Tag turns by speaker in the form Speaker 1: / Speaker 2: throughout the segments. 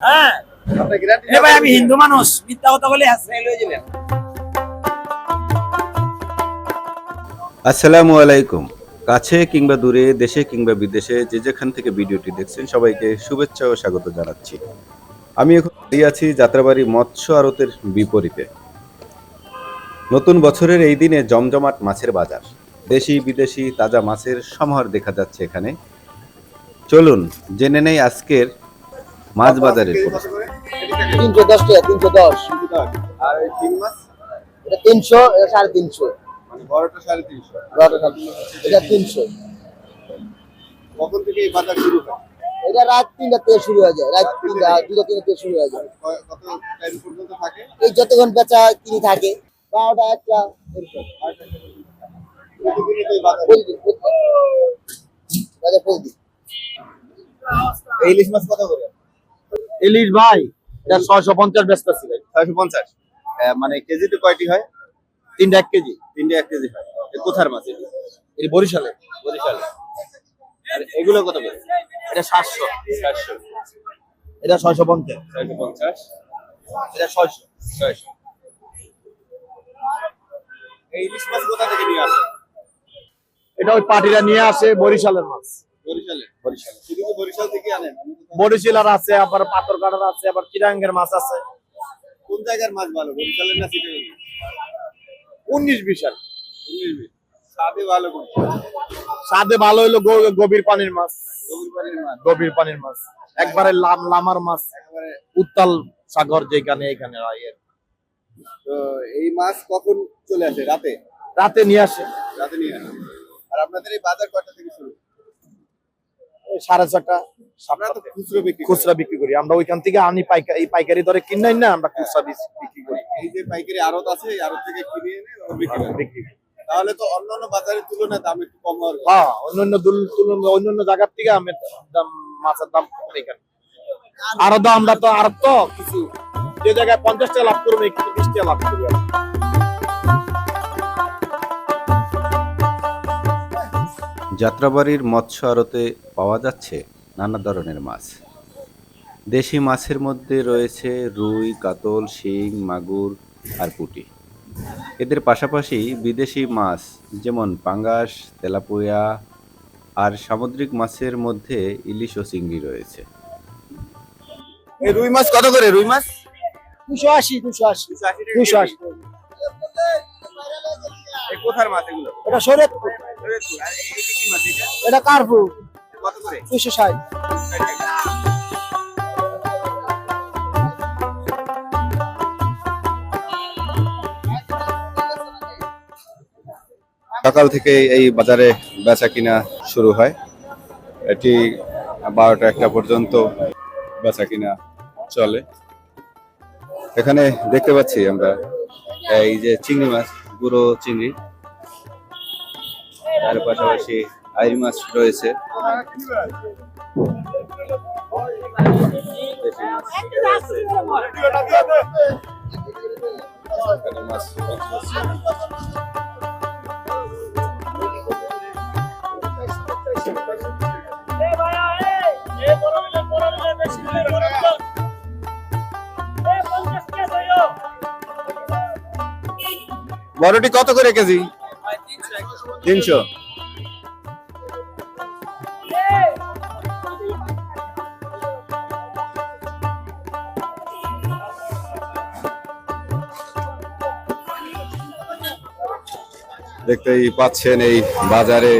Speaker 1: হ্যাঁ। ভাই আমি হিন্দু মানুষ। মিথ্যা কথা বলে
Speaker 2: আসসালামু আলাইকুম। কাছে কিংবা দূরে দেশে কিংবা বিদেশে যে যেখান থেকে ভিডিওটি দেখছেন সবাইকে শুভেচ্ছা ও স্বাগত জানাচ্ছি। আমি এখন দাঁড়িয়ে আছি যাত্রাবাড়ি মৎস্য আড়তের বিপরীতে। নতুন বছরের এই দিনে জমজমাট মাছের বাজার। দেশি বিদেশি তাজা মাছের সমাহার দেখা যাচ্ছে এখানে। চলুন জেনে নেই আজকের মাছ বাজারের পরিস্থিতি।
Speaker 3: তিনশো দশ টাকা। তিনশো দশ
Speaker 4: আর তিন মাস
Speaker 3: এটা তিনশো এটা সাড়ে তিনশো।
Speaker 4: মানে সাড়ে তিনশো।
Speaker 3: বড়টা এটা তিনশো।
Speaker 4: কখন থেকে এই বাজার শুরু হয়?
Speaker 3: এটা রাত তিনটা থেকে শুরু হয়ে যায়। রাত তিনটা দুটো তিনটা থেকে শুরু হয়ে যায়।
Speaker 4: ক- কত টাইম পর্যন্ত থাকে?
Speaker 3: এই যতক্ষণ বেচা কিনি থাকে। বারোটা একটা।
Speaker 4: এই ইলিশ মাছ কত করে?
Speaker 5: ইলিশ ভাই এটা ছয়শো পঞ্চাশ ব্যস্ত ছিল
Speaker 4: ছয়শো পঞ্চাশ। মানে কেজিতে কয়টি হয়?
Speaker 5: তিনটা এক কেজি।
Speaker 4: তিনটে এক কেজি হয়। কোথার মাছ
Speaker 5: এই বরিশালে।
Speaker 4: বরিশালে। আর এগুলো কত করে?
Speaker 5: এটা সাতশো।
Speaker 4: চারশো
Speaker 5: এটা ছয়শো পঞ্চাশ।
Speaker 4: ছয়শো পঞ্চাশ।
Speaker 5: এটা ছয়শো।
Speaker 4: ছয়শো। এই ইলিশ মাছ কোথা থেকে নিয়ে আসে?
Speaker 5: এটা ওই পার্টিরা নিয়ে আসে বরিশালের মাছ।
Speaker 4: বরিশালে। বরিশাল থেকে আনেন?
Speaker 5: আছে আবার পাথর কাটার আছে আবার চিরাঙ্গের মাছ আছে।
Speaker 4: কোন জায়গার মাছ ভালো বরিশালের না
Speaker 5: উনিশ বিশাল।
Speaker 4: উনিশ বিশ। স্বাদে ভালো
Speaker 5: স্বাদে ভালো হইল গভীর পানির মাছ।
Speaker 4: গভীর পানির মাছ।
Speaker 5: একবারে লাম লামার মাছ।
Speaker 4: একেবারে
Speaker 5: উত্তাল সাগর যেখানে এখানে
Speaker 4: তো এই মাছ কখন চলে আসে? রাতে?
Speaker 5: রাতে নিয়ে আসে।
Speaker 4: রাতে নিয়ে আসে। আর আপনাদের এই বাজার কয়টা থেকে শুরু?
Speaker 5: সাড়ে ছটা
Speaker 4: খুচরা বিক্রি
Speaker 5: করি। আমরা ওইখান থেকে আনি পাইকারি পাইকারি দরে কিনাই না আমরা খুচরা বিক্রি করি।
Speaker 4: এই যে পাইকারি আড়ত আছে এই আড়ত থেকে কিনে এনে বিক্রি
Speaker 5: করি।
Speaker 4: তাহলে তো অন্যান্য বাজারের তুলনায় দাম একটু কম
Speaker 5: হ্যাঁ অন্যান্য দুল- তুলনা অন্যান্য জায়গার থেকে আমের দাম মাছের দাম এখানে। আরও দাম আমরা তো আর তো কিছু। যে জায়গায় পঞ্চাশ টাকা লাভ করবে বিশ টাকা লাভ করবে
Speaker 2: যাত্রাবাড়ির মৎস্য আড়তে পাওয়া যাচ্ছে নানা ধরনের মাছ। দেশি মাছের মধ্যে রয়েছে রুই কাতল শিং মাগুর আর পুঁটি। এদের পাশাপাশি বিদেশি মাছ যেমন পাঙ্গাস তেলাপুয়া আর সামুদ্রিক মাছের মধ্যে ইলিশ ও চিংড়ি রয়েছে।
Speaker 4: রুই মাছ কত করে? রুই মাছ?
Speaker 3: দুশো আশি দুশো আশি। দুশো আশি।
Speaker 4: কোথার মাছ এগুলো?
Speaker 3: এটা শরীয়তপুর
Speaker 4: আর এই- কি মাছ এটা?
Speaker 3: এটা কার্পু
Speaker 4: কত করে?
Speaker 3: দুশো ষাট।
Speaker 2: সকাল থেকে এই বাজারে বেচা কিনা শুরু হয়। এটি বারোটা একটা পর্যন্ত বেচা কিনা চলে। এখানে দেখতে পাচ্ছি আমরা এই যে চিংড়ি মাছ। গুঁড়ো চিংড়ি তার পাশাপাশি আইর মাছ রয়েছে। মাছ।
Speaker 4: বড়টি কত করে কেজি? তিনশো।
Speaker 2: দেখতেই পাচ্ছেন এই বাজারে।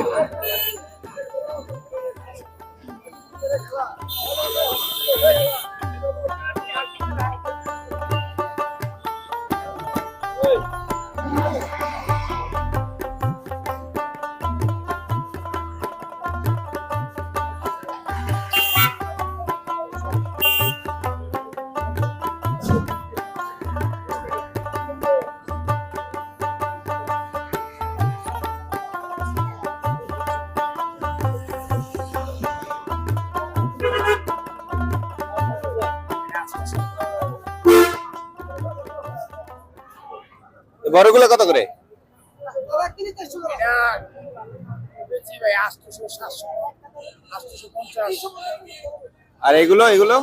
Speaker 4: বড়গুলো কত করে? আর এগুলো এগুলো?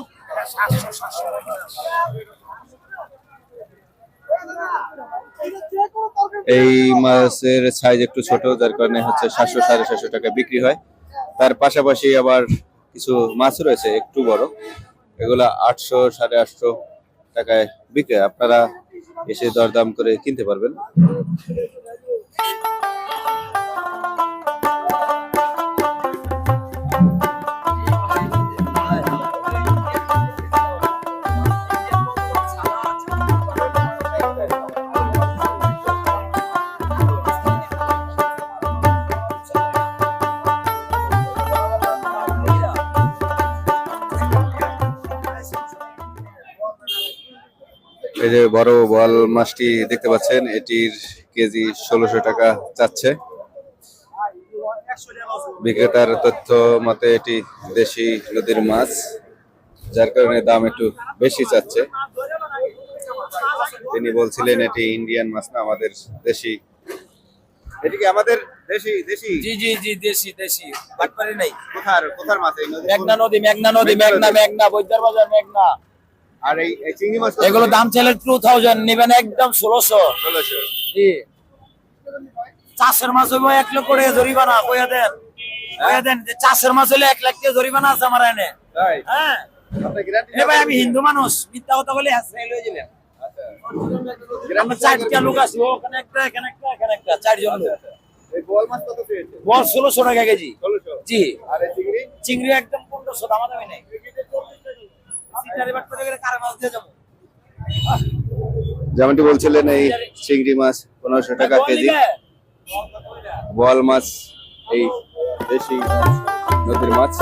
Speaker 4: এই মাছের সাইজ একটু ছোট যার কারণে হচ্ছে সাতশো সাড়ে সাতশো টাকা বিক্রি হয়। তার পাশাপাশি আবার কিছু মাছ রয়েছে একটু বড়। এগুলা আটশো সাড়ে আটশো টাকায় বিক্রি আপনারা এসে দরদাম করে কিনতে পারবেন। এই যে বড় বল মাছটি দেখতে পাচ্ছেন এটির কেজি ষোলোশো টাকা চাচ্ছে। বিক্রেতার তথ্য মতে এটি দেশি নদীর মাছ যার কারণে দাম একটু বেশি চাচ্ছে। তিনি বলছিলেন এটি ইন্ডিয়ান মাছ না আমাদের দেশি। এটি কি আমাদের দেশি দেশি?
Speaker 1: জি জি জি দেশি দেশি। বাটপারি নাই।
Speaker 4: কোথার কোথার মাছ এই নদী
Speaker 1: মেঘনা নদী মেঘনা নদী মেঘনা মেঘনা বৈদ্যার বাজার মেঘনা।
Speaker 4: আর এই চিংড়ি মাছ
Speaker 1: এগুলো দাম চাইলে টু থাউজেন্ড নেবেন একদম ষোলোশো।
Speaker 4: ষোলোশো।
Speaker 1: জি। চাষের মাছ হইব এক লক্ষ করে জরিমানা কইয়া দেন। কইয়া দেন যে চাষের মাছ এক লাখ জরিমানা আছে আমার এনে। হ্যাঁ। ভাই আমি হিন্দু মানুষ মিথ্যা কথা বলে হয়ে যাবেন। আমরা চারটা লোক আছি ওখানে একটা এখানে একটা এখানে একটা চারজন লোক।
Speaker 4: বল মাছ কত পেয়েছে?
Speaker 1: বল ষোলোশো টাকা কেজি। জি।
Speaker 4: আর চিংড়ি?
Speaker 1: চিংড়ি একদম পনেরোশো দামা দামি নেই।
Speaker 4: যেমনটি বলছিলেন এই চিংড়ি মাছ পনেরোশো টাকা কেজি? বল মাছ এই দেশি নদীর মাছ।